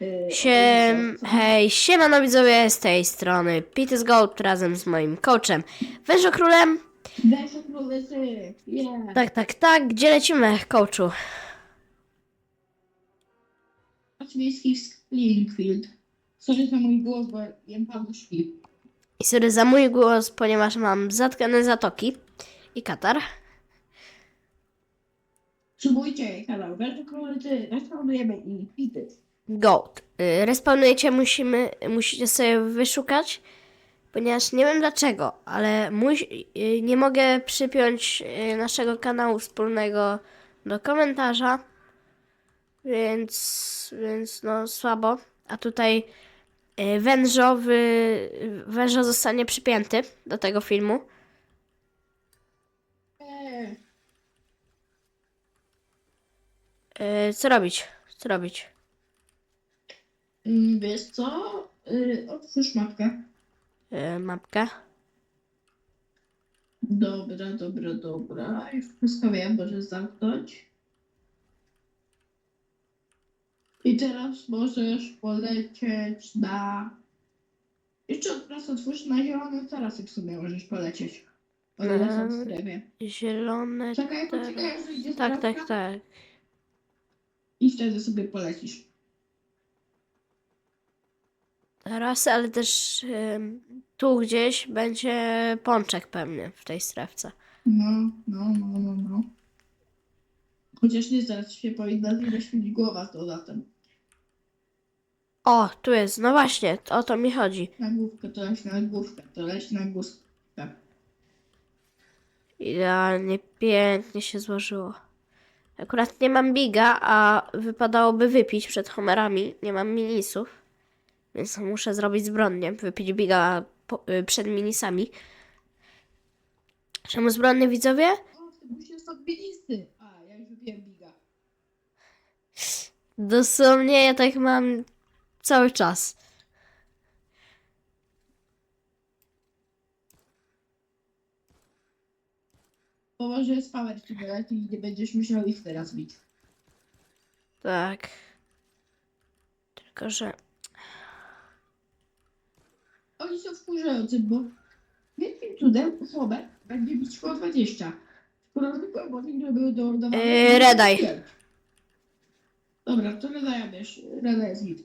Yy, Siem, hej, siemano widzowie z tej strony Peter Gold razem z moim coachem Wężokrólem. Królecy. Yeah. Tak, tak, tak, gdzie lecimy, coachu? Oczywiście Springfield. Sorry za mój głos, bo jem panu śpi. I sorry za mój głos, ponieważ mam zatkane zatoki i katar. Subujcie kanał Weszło królecy. Restaurujemy i pity. Gold. Y, Respawnujecie, musimy, musicie sobie wyszukać, ponieważ nie wiem dlaczego, ale y, nie mogę przypiąć y, naszego kanału wspólnego do komentarza, więc, więc no słabo. A tutaj wężowy, wężo zostanie przypięty do tego filmu. Eee, Co robić? Co robić? Mm, wiesz co? Yy, otwórz mapkę. Y, Mapkę. Dobra, dobra, dobra. Już wszystko wiem, możesz zamknąć. I teraz możesz polecieć na... Jeszcze od razu otwórz na zielony tarasy w sumie możesz polecieć. O ile są w Eee, strefie. Zielone. Czekaj, teraz- poczekaj, aż wyjdzie Tak, tak, tak. I wtedy sobie polecisz. Tarasy, ale też ym, tu gdzieś będzie pączek pewnie w tej strefce. No, no, no, no, no. Chociaż nie zaraz się powinna zaśmieć głowa z dodatem. O, tu jest, no właśnie, o to mi chodzi. Na główkę to leć na główkę, to leć na główkę. Idealnie, pięknie się złożyło. Akurat nie mam biga, a wypadałoby wypić przed homerami. Nie mam minisów, więc muszę zrobić zbrodnię. Wypić biga po, y, przed minisami. Czemu zbrodnie widzowie? A, ja już wypiłem biga. Dosłownie ja tak mam cały czas. Bo może jest power ci i nie będziesz musiał ich teraz bić. Tak. Tylko, że Oni są wkurzający, bo wielkim cudem Homer będzie bić po 20. Skoro boty, które były doładowane... Yy, Redeye. pięć. Dobra, to Redaya wiesz. Redaya jest git.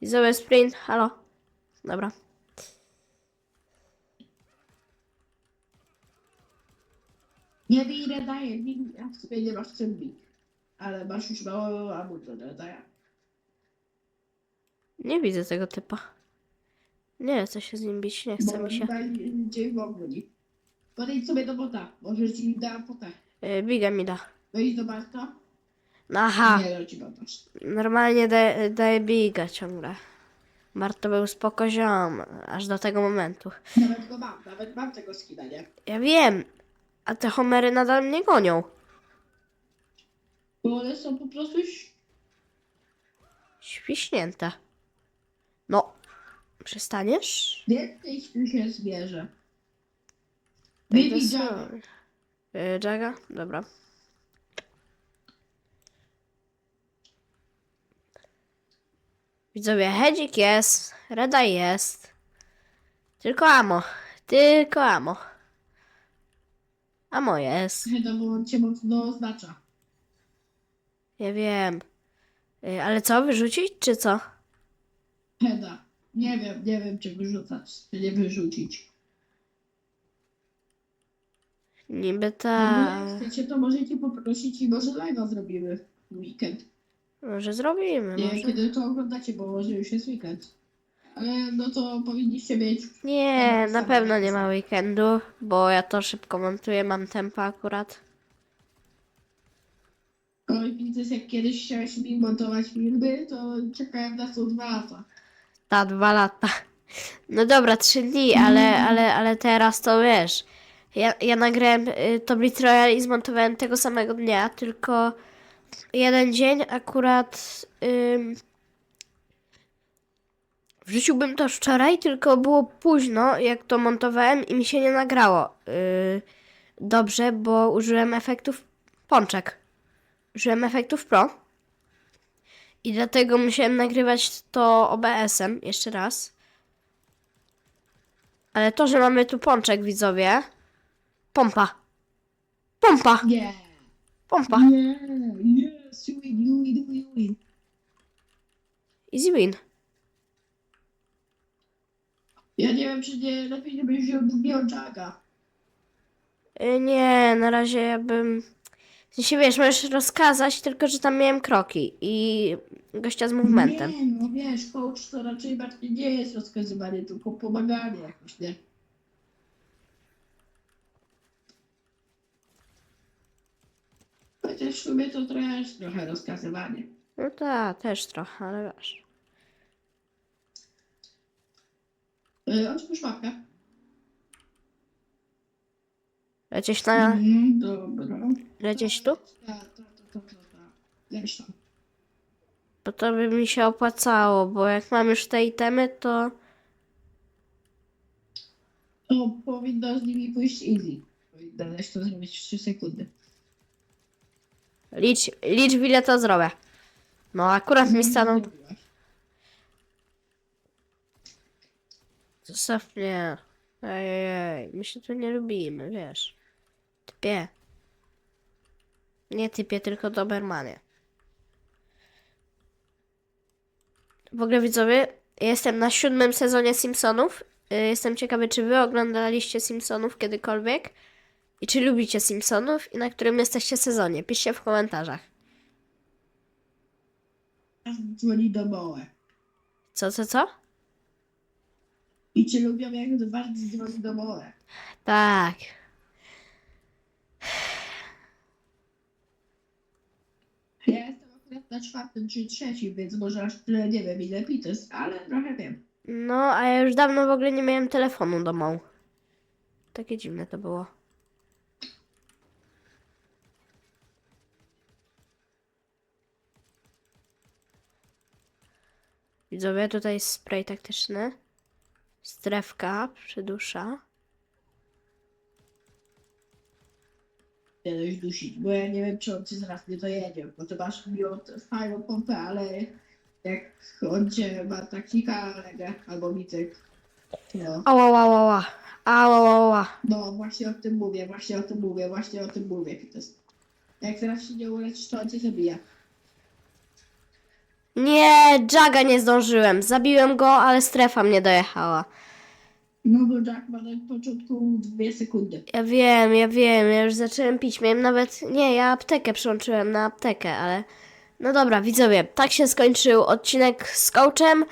widzowie sprint, halo. Dobra. Nie bij Redaya, bij, a w sumie nie masz czym bić. Ale masz już mało amu do Redaya. Nie widzę tego typa. Nie chcę się z nim bić, nie chce mi się. będzie w ogóle. Podejdź sobie do bota, może ci da potę. Yy, biga mi da. Wejdź do Bartka. No Aha, Nie, ci botasz. normalnie daje, daje biga ciągle. Marto był spoko ziom, aż do tego momentu. Nawet go mam, nawet mam tego skina, nie? Ja wiem, a te homery nadal mnie gonią. Bo one są po prostu ś- Świśnięte. No, przestaniesz? więcej tu się zbierze. Będę Baby sobie-. Yy, Jaga? Dobra. Widzowie, hedzik jest, reda jest. Tylko amo. Tylko amo. Amo jest. To bo cię mocno oznacza. Ja wiem. Yy, ale co, wyrzucić czy co? Heda. Nie wiem, nie wiem czy wyrzucać, czy nie wyrzucić. Niby tak. jak chcecie, to możecie poprosić i może live'a zrobimy w weekend. Może zrobimy, Nie wiem może. kiedy to oglądacie, bo może już jest weekend. Ale no to powinniście mieć Nie, na pewno nie ma weekendu, bo ja to szybko montuję, mam tempo akurat. Oj, widzę, jak kiedyś chciałeś mi montować filmy, to czekałem na to dwa lata. Ta dwa lata. No dobra, trzy dni, ale, ale, ale teraz to wiesz. Ja, ja nagrałem y, to Blitz Royale i zmontowałem tego samego dnia, tylko jeden dzień akurat ym, wrzuciłbym to wczoraj, tylko było późno, jak to montowałem i mi się nie nagrało. y, dobrze, bo użyłem efektów pączek. Użyłem efektów pro. I dlatego musiałem nagrywać to OBS-em jeszcze raz. Ale to, że mamy tu pączek, widzowie. Pompa. Pompa. Nie. Pompa. Nie. Yes, win. Easy win. Ja nie wiem, czy nie lepiej, żebyś wziął drugiego Jaga. Y, Nie, na razie ja bym... W sensie, wiesz, możesz rozkazać, tylko że tam miałem kroki i gościa z movementem. Nie, no wiesz, coach to raczej bardziej nie jest rozkazywanie, tylko pomaganie jakoś, nie? Chociaż w sumie to też trochę rozkazywanie. No tak, też trochę, ale wiesz. Yy, Otwórz mapkę. Lecieć na... Mhm, dobra. Lecieć tu? Tak, tak, tak, tak, tak. Leć tam. Bo to by mi się opłacało, bo jak mam już te itemy, to... To powinno z nimi pójść easy. Powinno dać to zrobić w 3 sekundy. Licz, licz ile to zrobię. No akurat mi stanął... Zostaw mnie. Ej, ej, ej, my się tu nie lubimy, wiesz. Typie. Nie typie, tylko Dobermanie. W ogóle widzowie, jestem na siódmym sezonie Simpsonów. Y, Jestem ciekawy, czy wy oglądaliście Simpsonów kiedykolwiek i czy lubicie Simpsonów i na którym jesteście sezonie. Piszcie w komentarzach. Dzwoni do Bołe. Co, co, co? I cię lubią jak bardzo dzwoni do Bołe. Tak. Ja jestem akurat na czwartym czy trzecim, więc może aż tyle nie wiem ile pites, ale trochę wiem. No, a ja już dawno w ogóle nie miałem telefonu domą. Takie dziwne to było. Widzowie, tutaj jest spray taktyczny. Strefka, przydusza. Nie dość dusić, bo ja nie wiem czy on cię zaraz nie dojedzie, bo ty masz miło fajną pompę, ale jak on cię ma taktika, Legę albo Micek, no. Ała, ała, ała. Ała, ała, ała. No właśnie o tym mówię, właśnie o tym mówię, właśnie o tym mówię, Pites. Jak teraz się nie uleczysz, to on cię zabija. Nie, Jaga nie zdążyłem. Zabiłem go, ale strefa mnie dojechała. No bo Jack ma na początku dwie sekundy. Ja wiem, ja wiem, ja już zacząłem pić. Miałem nawet. Nie, ja aptekę przyłączyłem na aptekę, ale. No dobra, widzowie, tak się skończył odcinek z coachem.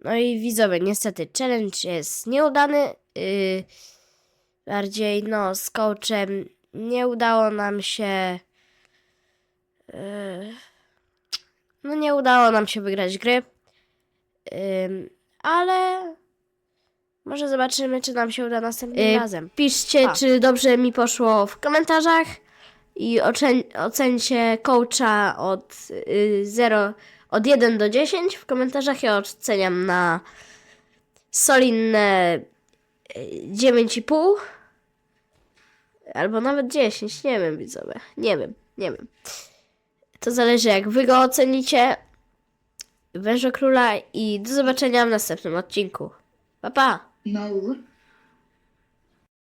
No i widzowie, niestety, challenge jest nieudany. Yy, bardziej, no, z coachem nie udało nam się. Yy, no, nie udało nam się wygrać gry. Ym, ale. Może zobaczymy, czy nam się uda następnym Y, razem. Piszcie, czy dobrze mi poszło w komentarzach i ocen ocencie coacha od y, 0, od 1 do 10. W komentarzach ja oceniam na solidne y, 9,5 albo nawet 10, nie wiem widzowie, nie wiem, nie wiem. To zależy jak wy go ocenicie. Wężo Króla i do zobaczenia w następnym odcinku. Pa pa! No.